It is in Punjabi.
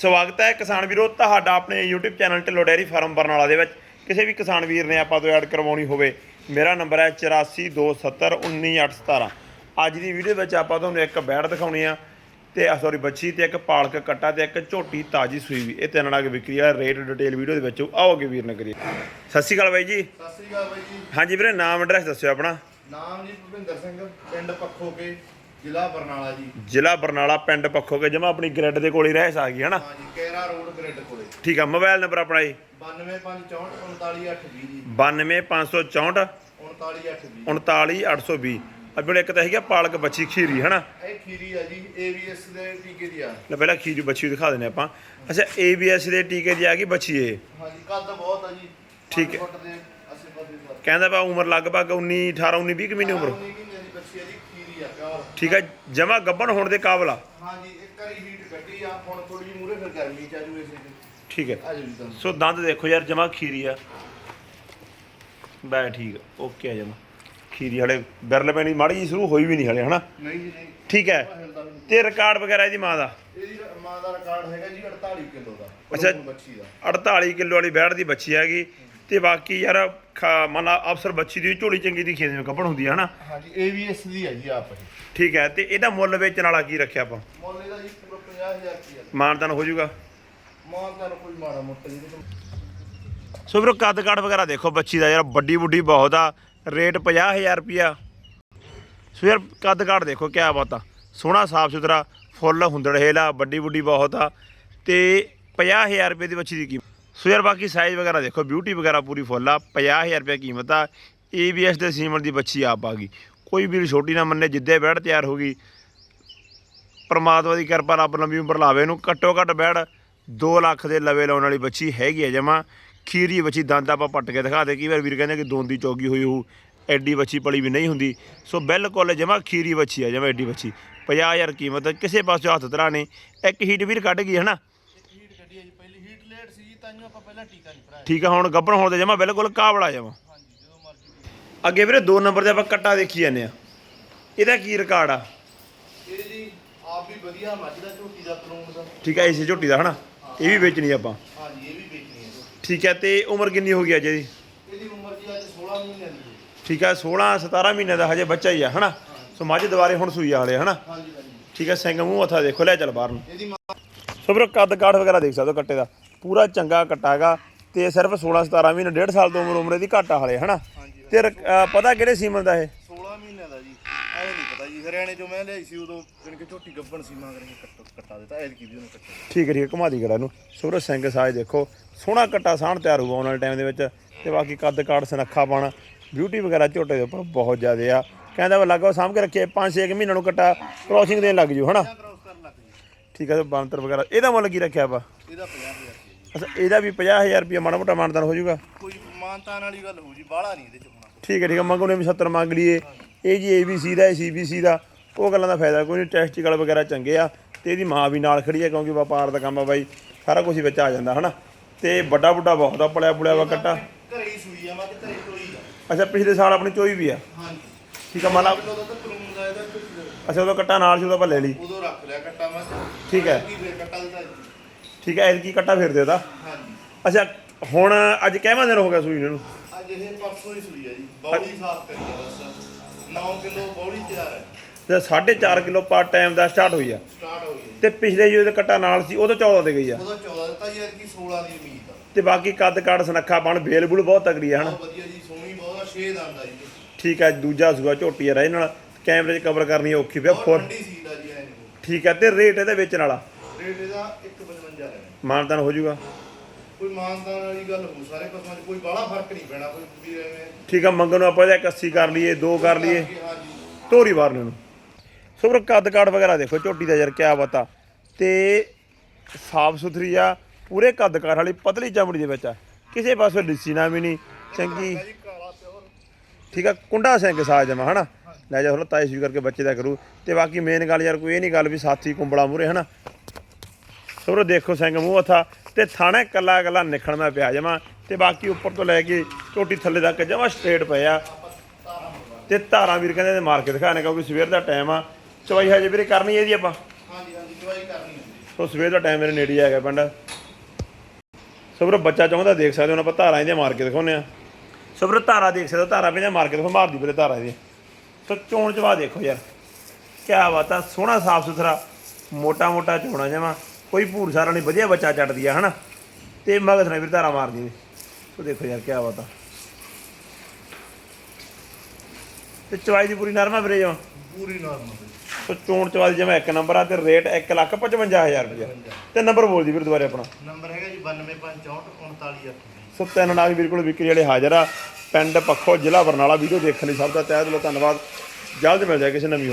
ਸਵਾਗਤ ਹੈ ਕਿਸਾਨ ਵੀਰੋ ਤੁਹਾਡਾ ਆਪਣੇ YouTube channel Dhillon dairy farm Barnala ਦੇ ਵਿੱਚ। ਕਿਸੇ ਵੀ ਕਿਸਾਨ ਵੀਰ ਨੇ ਆਪਾਂ ਤੋਂ ਐਡ ਕਰਵਾਉਣੀ ਹੋਵੇ ਮੇਰਾ ਨੰਬਰ ਹੈ 8427191817 ਅੱਜ ਦੀ ਵੀਡੀਓ ਵਿੱਚ ਆਪਾਂ ਤੁਹਾਨੂੰ ਇੱਕ ਬੈੜ ਦਿਖਾਉਣੀ ਆ ਤੇ ਸੌਰੀ ਬੱਚੀ ਤੇ ਇੱਕ ਪਾਲਕ ਕੱਟਾ ਤੇ ਇੱਕ ਝੋਟੀ ਤਾਜੀ ਸੂਈ ਵੀ। ਇਹ ਤਿੰਨ ਨਾਲ ਵਿਕਰੀ ਆ ਰੇਟ ਡਿਟੇਲ ਵੀਡੀਓ ਦੇ ਵਿੱਚ ਆਓ ਅੱਗੇ ਵੀਰ ਨੇ ਕਰੀਏ ਸਤਿ ਸ਼੍ਰੀ ਅਕਾਲ ਬਾਈ ਜੀ। ਸਤਿ ਸ੍ਰੀ ਅਕਾਲ ਬਾਈ ਜੀ। ਹਾਂਜੀ ਵੀਰੇ ਨਾਮ ਐਡਰੈਸ ਦੱਸਿਓ ਆਪਣਾ। ਨਾਮ ਜੀ ਭੁਪਿੰਦਰ ਸਿੰਘ ਪਿੰਡ ਪੱਖੋਕੇ। ਜ਼ਿਲ੍ਹਾ ਬਰਨਾਲਾ ਜੀ। ਜ਼ਿਲ੍ਹਾ ਬਰਨਾਲਾ ਪਿੰਡ ਪੱਖੋਗੇ ਜਮਾ ਆਪਣੀ ਗ੍ਰਿਡ ਦੇ ਕੋਲ ਹੀ ਰਹਿ ਆ ਗਈ ਹਨਾ? ਹਾਂ ਜੀ ਕੈਰਾ ਰੋਡ ਗ੍ਰਿਡ ਕੋਲੇ। ਠੀਕ ਆ ਮੋਬਾਈਲ ਨੰਬਰ ਆਪਣਾ ਜੀ। 92564 ਜੀ। 92564 39820 39820 ਆਪਣੇ ਇੱਕ ਤਾਂ ਹੈਗਾ ਪਾਲਕ ਬੱਚੀ ਖੀਰੀ ਹਨਾ? ਇਹ ਖੀਰੀ ਆ ਜੀ AVS ਦੇ ਟੀਕੇ ਦੀ ਆ। ਲੈ ਪਹਿਲਾਂ ਖੀਰੀ ਬੱਚੀ ਦਿਖਾ ਦਿੰਦੇ ਆਪਾਂ। ਅੱਛਾ ABS ਦੇ ਟੀਕੇ ਦੀ ਆ ਗਈ ਬੱਚੀ ਇਹ? ਹਾਂ ਜੀ ਕੱਦ ਬਹੁਤ ਆ ਜੀ। ਠੀਕ ਹੈ। ਕਹਿੰਦਾ ਬਾ ਉਮਰ ਲਗਭਗ 19 18 19 20 ਕੁ ਮਹੀਨੇ ਉਮਰ। ਠੀਕ ਹੈ ਜਮਾ ਗੱਬਣ ਹੋਣ ਦੇ ਕਾਬਲ ਆ। ਹਾਂ ਜੀ ਇੱਕ ਵਾਰੀ ਹੀਟ ਕੱਢੀ ਆ ਹੁਣ ਥੋੜੀ ਜਿਹੀ ਮੂਰੇ ਫਿਰ ਗਰਮੀ ਚ ਆ ਜੂ ਇਸੇ ਚ ਠੀਕ ਹੈ। ਜੀ ਸੋ ਦੰਦ ਦੇਖੋ ਯਾਰ ਜਮਾ ਖੀਰੀ ਆ। ਬੈ ਠੀਕ ਆ, ਓਕੇ ਆ ਜਮਾ। ਖੀਰੀ ਹਲੇ ਬਿਰਲ ਪੈਣੀ ਮਾੜੀ ਜੀ ਸ਼ੁਰੂ ਹੋਈ ਵੀ ਨਹੀਂ ਹਲੇ ਹਨਾ? ਨਹੀਂ ਜੀ ਨਹੀਂ। ਠੀਕ ਹੈ ਹਿਲਦਾ ਵੀ ਨਹੀਂ। ਤੇ ਰਿਕਾਰਡ ਵਗੈਰਾ ਇਹਦੀ ਮਾਂ ਦਾ? ਇਹਦੀ ਮਾਂ ਦਾ ਰਿਕਾਰਡ ਹੈਗਾ ਜੀ 48 ਕਿਲੋ ਦਾ ਅੱਛਾ। ਭਲੂਣ ਬੱਚੀ ਦਾ। 48 ਕਿਲੋ ਵਾਲੀ ਬੈੜ ਦੀ ਬੱਚੀ ਹੈਗੀ ਤੇ ਬਾਕੀ ਯਾਰ ਮੰਨ ਅਫਸਰ ਬੱਚੀ ਦੀ ਝੋਲੀ ਚੰਗੀ ਦੀ ਖੇਤ ਵਿੱਚ ਕੱਪਣ ਹੁੰਦੀ ਹੈ ਹਨਾ? ਹਾਂਜੀ AVS ਦੀ ਹੈ ਜੀ ਆਪ ਇਹ। ਠੀਕ ਹੈ ਤੇ ਇਹਦਾ ਮੁੱਲ ਵੇਚਣ ਵਾਲਾ ਕੀ ਰੱਖਿਆ ਆਪਾਂ? ਮੁੱਲ ਇਹਦਾ ਜੀ ਪੂਰਾ 50000 ਰੁਪਏ ਮਾਨਦਾਨ ਹੋ ਜਾਊਗਾ? ਮਾਂ ਦਾ ਕੋਈ ਮਾੜਾ ਮੋਟਾ ਜੀ ਇਹਦੇ ਕੋਲ ਸੋ ਵੀਰੋ ਕੱਦ ਕਾਠ ਵਗੈਰਾ ਦੇਖੋ ਬੱਚੀ ਦਾ ਯਾਰ ਵੱਡੀ ਬੁੱਢੀ ਬਹੁਤ ਆ ਰੇਟ 50000 ਰੁਪਿਆ ਸੋ ਯਾਰ ਕੱਦ ਕਾਠ ਦੇਖੋ ਕਿਆ ਬਾਤ ਆ ਸੋਹਣਾ ਸਾਫ਼ ਸੁਥਰਾ ਫੁੱਲ ਹੁੰਦੜ ਹੇਲਾ ਵੱਡੀ ਬੁੱਢੀ ਬਹੁਤ ਆ ਤੇ 50000 ਰੁਪਏ ਦੀ ਬੱਚੀ ਦੀ ਕੀਮਤ। ਸੋ ਯਾਰ ਬਾਕੀ ਸਾਈਜ਼ ਵਗੈਰਾ ਦੇਖੋ ਬਿਊਟੀ ਵਗੈਰਾ ਪੂਰੀ ਫੁੱਲ ਆ 50000 ਰੁਪਏ ਕੀਮਤ ਆ ABS ਦੇ ਸੀਮਨ ਦੀ ਬੱਚੀ ਆਪ ਆ ਗਈ। ਕੋਈ ਵੀ ਛੋਟੀ ਨਾ ਮੰਨੇ, ਜਿੱਦੇ ਬੈੜ ਤਿਆਰ ਹੋ ਗਈ। ਪਰਮਾਤਮਾ ਦੀ ਕਿਰਪਾ ਰੱਬ ਲੰਬੀ ਉਮਰ ਲਾਵੇ ਇਹਨੂੰ, ਘੱਟੋ ਘੱਟ ਬੈੜ 2 ਲੱਖ ਦੇ ਲਵੇ ਲਾਉਣ ਵਾਲੀ ਬੱਚੀ ਹੈਗੀ ਹੈ ਜਮਾ। ਖੀਰੀ ਬੱਚੀ ਦੰਦ ਆਪਾਂ ਪੱਟ ਕੇ ਦਿਖਾ ਦੇ, ਕਈ ਵਾਰ ਵੀਰ ਕਹਿੰਦੇ ਕਿ ਦੋਂਦੀ ਚੌਗੀ ਹੋਈ ਹੋਊ, ਐਡੀ ਬੱਚੀ ਪਲੀ ਵੀ ਨਹੀਂ ਹੁੰਦੀ। ਸੋ ਬਿਲਕੁਲ ਜਮਾ ਖੀਰੀ ਬੱਚੀ ਆ, ਜਮਾ ਐਡੀ ਬੱਚੀ। 50000 ਕੀਮਤ, ਕਿਸੇ ਪਾਸੇ ਹੱਥ ਧਰਾ ਨੇ ਇੱਕ ਹੀਟ ਵੀਰ ਕੱਢ ਗਈ ਹੈ ਨਾ ਹੀਟ ਕੱਢੀ ਹੈ ਜੀ ਪਹਿਲੀ ਹੀਟ ਲੇਟ ਸੀ ਜੀ ਤਾਂ ਆਪਾਂ ਪਹਿਲਾਂ ਟੀਕਾ ਨਹੀਂ ਭਰਾਇਆ। ਠੀਕ ਆ ਹੁਣ ਗੱਭਣ ਹੋਣ ਦੇ ਜਮਾ ਬਿਲਕੁਲ ਕਾਬਲਾ ਜਮਾ। ਹਾਂਜੀ ਜਦੋਂ ਮਰਜ਼ੀ ਅੱਗੇ ਵੀਰੇ 2 ਨੰਬਰ ਤੇ ਆਪਾਂ ਕੱਟਾ ਦੇਖੀ ਜਾਂਦੇ ਆ। ਇਹਦਾ ਕੀ ਰਿਕਾਰਡ ਆ? ਇਹ ਜੀ ਆਪ ਵੀ ਵਧੀਆ ਮੱਝ ਦਾ ਝੋਟੀ ਦਾ ਪਲੂਣ ਦਾ ਠੀਕ ਆ ਇਸੇ ਝੋਟੀ ਦਾ ਹਨਾ? ਇਹ ਵੀ ਵੇਚਣੀ ਆਪਾਂ। ਹਾਂਜੀ ਇਹ ਵੀ ਵੇਚਣੀ ਹੈ ਜੀ। ਠੀਕ ਹੈ ਤੇ ਉਮਰ ਕਿੰਨੀ ਹੋ ਗਈ ਅੱਜ ਇਹਦੀ? ਇਹਦੀ ਉਮਰ ਜੀ ਅੱਜ 16 ਮਹੀਨਿਆਂ ਦੀ ਹੈ ਠੀਕ ਹੈ 16 17 ਮਹੀਨੇ ਦਾ ਹਜੇ ਬੱਚਾ ਹੀ ਆ ਹਨਾ? ਸੋ ਮੱਝ ਦੁਬਾਰੇ ਹੁਣ ਸੂਈ ਵਾਲੇ ਹਨਾ? ਹਾਂਜੀ ਹਾਂਜੀ। ਠੀਕ ਹੈ ਸਿੰਘ ਮੂੰਹ ਹੱਥਾ ਦੇਖੋ ਲੈ ਚੱਲ ਬਾਹਰ ਨੂੰ। ਇਹਦੀ ਮਾਂ ਸੋ ਵੀਰੋ ਕੱਦ ਕਾਠ ਵਗੈਰਾ ਦੇਖ ਸਕਦੇ ਹੋ ਕੱਟੇ ਦਾ। ਪੂਰਾ ਚੰਗਾ ਕੱਟਾ ਹੈਗਾ ਤੇ ਸਿਰਫ 16 17 ਮਹੀਨੇ ਡੇਢ ਸਾਲ ਤੋਂ ਉਮਰ ਉਮਰ ਇਹਦੀ ਘੱਟ ਹਲੇ ਹਨਾ? ਤੇ ਰ- ਪਤਾ ਕਿਹੜੇ ਸੀਮਨ ਦਾ ਇਹ? 16 ਮਹੀਨਿਆਂ ਦਾ ਜੀ ਐ ਨਹੀਂ ਪਤਾ ਜੀ ਹਰਿਆਣੇ ਚੋਂ ਮੈਂ ਲਿਆਈ ਸੀ ਉਦੋਂ ਜਣ ਕਿ ਝੋਟੀ ਗੱਬਣ ਸੀ ਮਾਂ ਕਰਕੇ ਕੱਟ ਕੱਟਾ ਦਿੱਤਾ ਐਦ ਕੀ ਵੀ ਉਹਨੂੰ ਕੱਟਾ ਠੀਕ ਹੈ ਠੀਕ ਹੈ ਘੁਮਾ ਦੀ ਗੜਾ ਨੂੰ ਸੋ ਵੀਰੋ ਸਿੰਘ ਸਾਜ ਦੇਖੋ ਸੋਹਣਾ ਕੱਟਾ ਸਾਣ ਤਿਆਰ ਹੋਊਗਾ ਆਉਣ ਵਾਲੇ ਟਾਈਮ ਦੇ ਵਿੱਚ। ਤੇ ਬਾਕੀ ਕੱਦ ਕਾਠ ਸੁਨੱਖਾ ਪਾਣਾ ਬਿਊਟੀ ਵਗੈਰਾ ਝੋਟੇ ਦੇ ਉੱਪਰ ਬਹੁਤ ਜ਼ਿਆਦੇ ਆ। ਕਹਿੰਦਾ ਵਾ ਲੱਗੋ ਸਾਂਭ ਕੇ ਰੱਖੇ 5-6 ਮਹੀਨਿਆਂ ਨੂੰ ਕੱਟਾ ਕ੍ਰੋਸਿੰਗ ਦੇਣ ਲੱਗ ਜੂ ਹਨਾ? ਕ੍ਰਾਸ ਕਰਨ ਲੱਗ ਜੀ? ਠੀਕ ਹੈ ਤੇ ਬਾਂਤਰ ਵਗੈਰਾ ਇਹਦਾ ਮੁੱਲ ਕੀ ਰੱਖਿਆ ਵਾ ਇਹਦਾ 50000 ਰੁਪਏ ਅੱਛਾ ਇਹਦਾ ਵੀ 50000 ਰੁਪਏ ਮਾੜਾ ਮੋਟਾ ਮਾਨਦਾਨ ਹੋ ਜਾਊਗਾ? ਕੋਈ ਮਾਨਤਾਨ ਵਾਲੀ ਗੱਲ ਹੋ ਜੀ ਬਾਹਲਾ ਨਹੀਂ ਇਹਦੇ ਚ ਹੋਣਾ। ਠੀਕ ਹੈ ਠੀਕ ਹੈ ਮੰਗੋ ਨੇ ਵੀ 70 ਮੰਗ ਲਈਏ। ਇਹ ਜੀ ABC ਦਾ CBC ਦਾ ਉਹ ਗੱਲਾਂ ਦਾ ਫਾਇਦਾ ਕੋਈ ਨਹੀਂ ਟੈਸਟੀਕਲ ਵਗੈਰਾ ਚੰਗੇ ਆ ਤੇ ਇਹਦੀ ਮਾਂ ਵੀ ਨਾਲ ਖੜੀ ਹੈ ਕਿਉਂਕਿ ਵਪਾਰ ਦਾ ਕੰਮ ਆ ਬਾਈ ਸਾਰਾ ਕੁਝ ਵਿੱਚ ਆ ਜਾਂਦਾ ਹਨਾ? ਤੇ ਵੱਡਾ ਵੱਡਾ ਬਹੁਤ ਆ ਪਲਿਆ ਪੁਲਿਆ ਵਾ ਕੱਟਾ। ਘਰੇ ਹੀ ਸੂਈ ਆ ਮੈਂ ਕਿ ਘਰੇ ਚੋਈ ਆ। ਅੱਛਾ ਪਿਛਲੇ ਸਾਲ ਆਪਣੀ ਚੋਈ ਵੀ ਆ? ਹਾਂਜੀ। ਠੀਕ ਆ ਮੰਨ ਲਾ ਤਾਂ ਦਾ ਇਹਦਾ। ਅੱਛਾ ਉਹਦਾ ਕੱਟਾ ਨਾਲ ਸੀ ਉਹਦਾ ਆਪਾਂ ਲੈ ਲਈ। ਉਦੋਂ ਰੱਖ ਲਿਆ ਕੱਟਾ ਮੈਂ। ਠੀਕ ਹੈ। ਕੀ ਫੇਰ ਕੱਟਾ ਦਿੱਤਾ ਜੀ। ਠੀਕ ਹੈ ਐਤਕੀ ਕੱਟਾ ਫੇਰ ਦੇ ਉਹਦਾ। ਹਾਂਜੀ। ਅੱਛਾ ਹੁਣ ਅੱਜ ਕਿਵੇਂ ਦਿਨ ਹੋ ਗਿਆ ਸੂਈ ਨੂੰ? ਅੱਜ ਇਹ ਪਰਸੋਂ ਹੀ ਸੂਈ ਆ ਜੀ ਬੌੜੀ ਸਾਫ਼ ਕਰੀ ਆ ਬਸ। 9 ਕਿਲੋ ਬੌੜੀ ਤਿਆਰ ਹੈ। ਤੇ 4.5 ਕਿਲੋ ਪਰ ਟਾਈਮ ਦਾ ਸਟਾਰਟ ਹੋਈ ਆ। ਸਟਾਰਟ ਹੋ ਗਈ ਤੇ ਪਿਛਲੇ ਜੋ ਇਹਦਾ ਕੱਟਾ ਨਾਲ ਸੀ ਉਹਦਾ 14 ਤੇ ਗਈ ਆ। ਉਹਦਾ 14 ਦਿੱਤਾ ਜੀ ਕਿ 16 ਦੀ ਉਮੀਦ ਆ। ਤੇ ਬਾਕੀ ਕੱਦ ਕਾਠ ਸੁਨੱਖਾ ਬਣ ਬੇਲ ਬੁਲ ਬਹੁਤ ਤਗੜੀ ਆ ਹਨਾ? ਬਹੁਤ ਵਧੀਆ ਜੀ ਸੋਹਣੀ ਬਹੁਤ ਆ 6 ਦੰਦ ਆ ਜੀ। ਠੀਕ ਹੈ ਦੂਜਾ ਸੂਆ ਝੋਟੀ ਆ ਰਹੇ ਨਾਲ ਕੈਮਰੇ 'ਚ ਕਵਰ ਕਰਨੀ ਔਖੀ ਪਿਆ ਬਹੁਤ ਠੰਡੀ ਆ ਜੀ ਠੀਕ ਹੈ ਤੇ ਰੇਟ ਇਹਦੇ ਵੇਚਣ ਵਾਲਾ ਰੇਟ ਇਹਦਾ 155 ਹੈ ਜਾਊਗਾ। ਕੋਈ ਮਾਨਦਾਨ ਵਾਲੀ ਗੱਲ ਹੋ ਸਾਰੇ ਪਸ਼ੂਆਂ 'ਚ ਕੋਈ ਬਾਹਲਾ ਫ਼ਰਕ ਨਹੀਂ ਪੈਣਾ ਕੋਈ ਵੀ ਐਵੇਂ। ਠੀਕ ਆ ਮੰਗਣ ਨੂੰ ਆਪਾਂ ਇਹਦਾ 81 ਕਰ ਲਈਏ 2 ਕਰ ਲਈਏ। ਹਾਂਜੀ। ਧੋਰੀ ਵਾਰਨ ਨੂੰ ਸੋ ਵੀਰੋ ਕੱਦ ਕਾਠ ਵਗੈਰਾ ਦੇਖੋ ਝੋਟੀ ਦਾ ਯਾਰ ਕਿਆ ਬਤਾ। ਤੇ ਸਾਫ਼ ਸੁਥਰੀ ਆ ਪੂਰੇ ਕੱਦ ਕਾਠ ਵਾਲੀ ਪਤਲੀ ਚਮੜੀ ਦੇ ਵਿੱਚ ਆ। ਕਿਸੇ ਪਾਸੇ ਲਿੱਸੀ ਨਾ ਵੀ ਨਹੀਂ ਚੰਗੀ। ਜੀ ਕਾਲਾ ਪਿਓਰ ਠੀਕ ਆ ਕੁੰਡਾ ਸਿੰਘ ਸਾਜ ਜਮਾ ਹਨਾ? ਲੈ ਜਾ ਹੁਣ ਤਾਈ ਸੂਈ ਕਰਕੇ ਬੱਚੇ ਦਾ ਕਰੂ। ਤੇ ਬਾਕੀ ਮੇਨ ਗੱਲ ਯਾਰ ਕੋਈ ਇਹ ਨਹੀਂ ਗੱਲ ਵੀ ਸਾਥੀ ਕੁੰਬਲਾ ਮੂਰੇ ਹਨਾ? ਸੋਰੋ ਦੇਖੋ ਸਿੰਘ ਮੂੰਹ ਹੱਥਾ ਤੇ ਥਾਣੇ ਕੱਲਾ ਕੱਲਾ ਨਿਖਣਦਾ ਪਿਆ ਜਮਾ ਤੇ ਬਾਕੀ ਉੱਪਰ ਤੋਂ ਲੈ ਕੇ ਟੋਟੀ ਥੱਲੇ ਤੱਕ ਜਮਾ ਸਟ੍ਰੇਟ ਪਿਆ ਤੇ ਧਾਰਾਂ ਵੀਰ ਕਹਿੰਦੇ ਨੇ ਮਾਰ ਕੇ ਦਿਖਾਣੇ ਕਿਉਂਕਿ ਸਵੇਰ ਦਾ ਟਾਈਮ ਆ। ਚਵਾਈ ਹਜੇ ਵੀਰੇ ਕਰਨੀ ਇਹਦੀ ਆਪਾਂ? ਹਾਂਜੀ ਹਾਂਜੀ ਕਰਨੀ ਸੋ ਸਵੇਰ ਦਾ ਟਾਈਮ ਮੇਰੇ ਨੇੜੇ ਹੀ ਹੈਗਾ ਪਿੰਡ। ਸੋ ਵੀਰੋ ਬੱਚਾ ਚਾਹੁੰਦਾ ਦੇਖ ਸਕਦੇ ਹੋ ਆਪਾਂ ਧਾਰਾਂ ਇਹਦੀਆਂ ਮਾਰ ਕੇ ਦਿਖਾਉਂਦੇ ਆ ਸੋ ਵੀਰੋ ਧਾਰਾ ਦੇਖ ਸਕਦੇ ਹੋ ਧਾਰਾ ਪੈਂਦਾ ਮਾਰ ਕੇ ਦਿਖਾਓ ਮਾਰਦੀ ਵੀਰੇ ਧਾਰਾ ਇਹਦੀ ਸੋ ਚੋਣ ਚਵਾ ਦੇਖੋ ਯਾਰ। ਕਿਆ ਬਾਤ ਆ ਸੋਹਣਾ ਸਾਫ਼ ਸੁਥਰਾ ਮੋਟਾ ਮੋਟਾ ਚੋਣਾ ਜਮਾ। ਕੋਈ ਭੂਰ ਸਾਰਾ ਨਹੀਂ ਵਧੀਆ ਬੱਚਾ ਚੱਟਦੀ ਆ ਹਨਾ? ਤੇ ਮਗਸ ਨੇ ਵੀਰ ਧਾਰਾ ਮਾਰਦੀ ਵੀ ਸੋ ਦੇਖੋ ਯਾਰ ਕਿਆ ਬਾਤ। ਆ ਤੇ ਚਵਾਈ ਦੀ ਪੂਰੀ ਨਰਮਾ ਵੀਰੇ ਜਮਾ? ਪੂਰੀ ਨਾਰਮਲ ਬਈ ਸੋ ਚੋਣ ਚਵਾਈ ਜਿਵੇਂ ਇੱਕ ਨੰਬਰ ਆ ਤੇ ਰੇਟ 155000 ਰੁਪਏ ਤੇ ਨੰਬਰ ਬੋਲ ਦੀ ਵੀਰ ਦੁਬਾਰੇ ਆਪਣਾ। ਨੰਬਰ ਹੈਗਾ ਜੀ 9254 ਸੋ ਤਿੰਨ ਨਾਗ ਵੀਰ ਕੋਲ ਵਿਕਰੀ ਵਾਲੇ ਹਾਜ਼ਰ ਆ। ਪਿੰਡ ਪੱਖੋ ਜ਼ਿਲ੍ਹਾ ਬਰਨਾਲਾ ਵੀਡੀਓ ਦੇਖਣ ਲਈ ਸਭ ਦਾ ਤਹਿ ਦਿਲੋਂ ਧੰਨਵਾਦ। ਜਲਦ ਮਿਲ ਜਾਏ ਕਿਸੇ ਨਵੀਂ